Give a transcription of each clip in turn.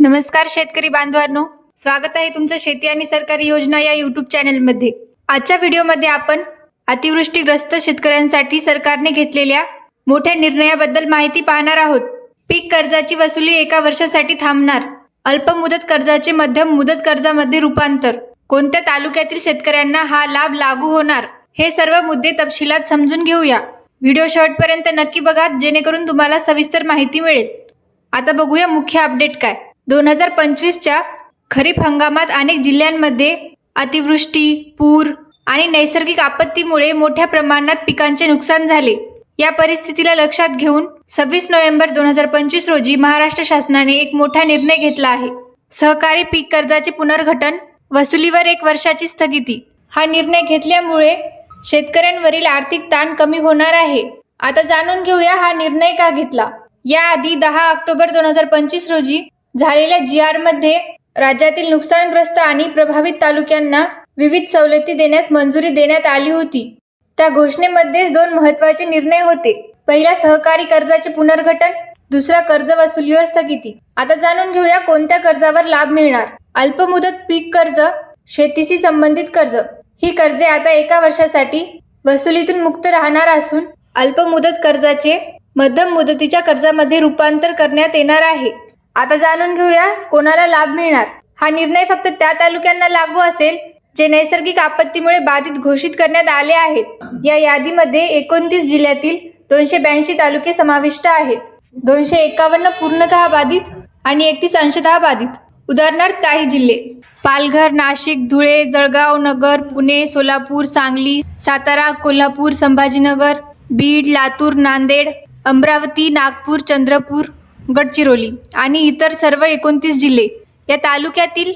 नमस्कार शेतकरी बांधवांनो. स्वागत आहे तुमचं शेती आणि सरकारी योजना या युट्यूब चॅनलमध्ये आजच्या व्हिडिओमध्ये आपण अतिवृष्टीग्रस्त शेतकऱ्यांसाठी सरकारने घेतलेल्या मोठ्या निर्णयाबद्दल माहिती पाहणार आहोत. पीक कर्जाची वसुली एका वर्षासाठी थांबणार. अल्प मुदत कर्जाचे मध्यम मुदत कर्जामध्ये रूपांतर. कोणत्या तालुक्यातील शेतकऱ्यांना हा लाभ लागू होणार? हे सर्व मुद्दे तपशिलात समजून घेऊया. व्हिडिओ शेवटपर्यंत नक्की बघा जेणेकरून तुम्हाला सविस्तर माहिती मिळेल. आता बघूया मुख्य अपडेट काय. दोन हजार पंचवीसच्या खरीप हंगामात अनेक जिल्ह्यांमध्ये अतिवृष्टी पूर आणि नैसर्गिक आपत्तीमुळे मोठ्या प्रमाणात पिकांचे नुकसान झाले. या परिस्थितीला लक्षात घेऊन सव्वीस नोव्हेंबर दोन हजार पंचवीस रोजी महाराष्ट्र शासनाने एक मोठा निर्णय घेतला आहे. सहकारी पीक कर्जाचे पुनर्गठन वसुलीवर एक वर्षाची स्थगिती. हा निर्णय घेतल्यामुळे शेतकऱ्यांवरील आर्थिक ताण कमी होणार आहे. आता जाणून घेऊया हा निर्णय का घेतला. याआधी दहा ऑक्टोबर दोन हजार पंचवीस रोजी झालेल्या जी आरमध्ये राज्यातील नुकसानग्रस्त आणि प्रभावित तालुक्यांना विविध सवलती देण्यास मंजुरी देण्यात आली होती. त्या घोषणेमध्ये दोन महत्त्वाचे निर्णय होते. पहिला सहकारी कर्जाचे पुनर्गठन दुसरा कर्ज वसुलीवर स्थगिती. आता जाणून घेऊया कोणत्या कर्जावर लाभ मिळणार. अल्पमुदत पीक कर्ज शेतीशी संबंधित कर्ज. ही कर्जे आता एका वर्षासाठी वसुलीतून मुक्त राहणार असून अल्पमुदत कर्जाचे मध्यम मुदतीच्या कर्जामध्ये रूपांतर करण्यात येणार आहे. आता जाणून घेऊया कोणाला लाभ मिळणार. हा निर्णय फक्त त्या तालुक्यांना लागू असेल जे नैसर्गिक आपत्तीमुळे बाधित घोषित करण्यात आले आहेत. या यादीमध्ये एकोणतीस जिल्ह्यातील दोनशे ब्याऐंशी तालुके समाविष्ट आहेत. दोनशे एकावन्न पूर्णतः बाधित आणि एकतीस अंशतः बाधित. उदाहरणार्थ काही जिल्हे. पालघर नाशिक धुळे जळगाव नगर पुणे सोलापूर सांगली सातारा कोल्हापूर संभाजीनगर बीड लातूर नांदेड अमरावती नागपूर चंद्रपूर गडचिरोली आणि इतर सर्व एकोणतीस जिल्हे या तालुक्यातील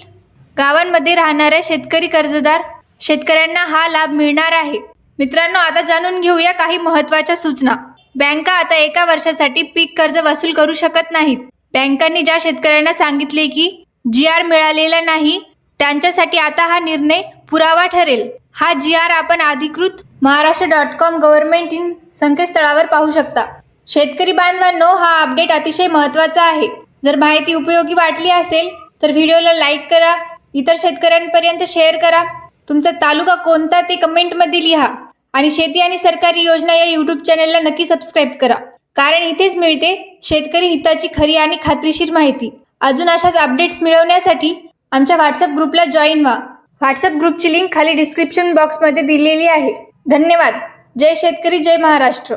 गावांमध्ये राहणाऱ्या शेतकरी कर्जदार शेतकऱ्यांना हा लाभ मिळणार आहे. मित्रांनो आता जाणून घेऊया काही महत्त्वाच्या सूचना. बँका आता एका वर्षासाठी पीक कर्ज वसूल करू शकत नाहीत. बँकांनी ज्या शेतकऱ्यांना सांगितले की जी आर मिळालेला नाही त्यांच्यासाठी आता हा निर्णय पुरावा ठरेल. हा जी आर आपण अधिकृत Maharashtra dot com government in संकेतस्थळावर पाहू शकता. शेतकरी बांधवांनो हा अपडेट अतिशय महत्त्वाचा आहे. जर माहिती उपयोगी वाटली असेल तर व्हिडिओला लाईक करा इतर शेतकऱ्यांपर्यंत शेअर करा. तुमचा तालुका कोणता ते कमेंटमध्ये लिहा. आणि शेती आणि सरकारी योजना या यूट्यूब चॅनलला नक्की सबस्क्राईब करा. कारण इथेच मिळते शेतकरी हिताची खरी आणि खात्रीशीर माहिती. अजून अशाच अपडेट्स मिळवण्यासाठी आमच्या व्हॉट्सअप ग्रुपला जॉईन व्हा. व्हॉट्सअप ग्रुपची लिंक खाली डिस्क्रिप्शन बॉक्समध्ये दिलेली आहे. धन्यवाद. जय शेतकरी जय महाराष्ट्र.